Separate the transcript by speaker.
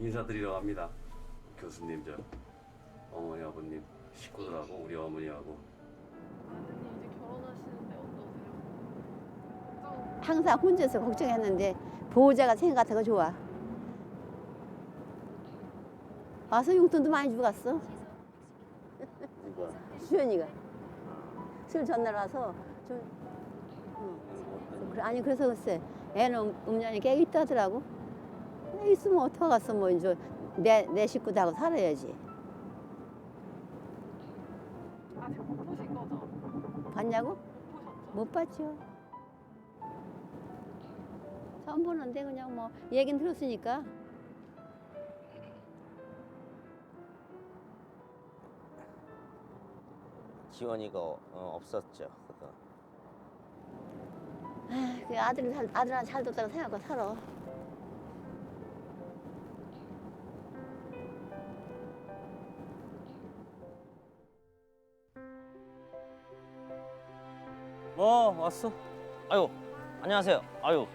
Speaker 1: 인사드리러 갑니다. 교수님 저 어머니 아버님 식구들하고 우리 어머니하고
Speaker 2: 아드님 이제 결혼하시는데 어떠세요? 걱정
Speaker 3: 항상 혼자서 걱정했는데 보호자가 생각하고 좋아. 와서 용돈도 많이 주고 갔어.
Speaker 1: 누가
Speaker 3: 수연이가 술 전날 와서 좀 그래, 아니 그래서 글쎄 애는 음- 음란이 깨 있다더라고. 애 있으면 어떡하겠어 뭐 이제 내, 내 식구도 하고 살아야지.
Speaker 2: 아직 못 보신 거죠?
Speaker 3: 봤냐고?
Speaker 2: 못
Speaker 3: 봤죠. 처음 보는데 그냥 뭐 얘긴 들었으니까
Speaker 4: 지원이가 어, 없었죠.
Speaker 3: 아, 그 아들 살 아들한테 잘 뒀다고 생각하고 살아.
Speaker 4: 어 왔어. 아유 안녕하세요. 아유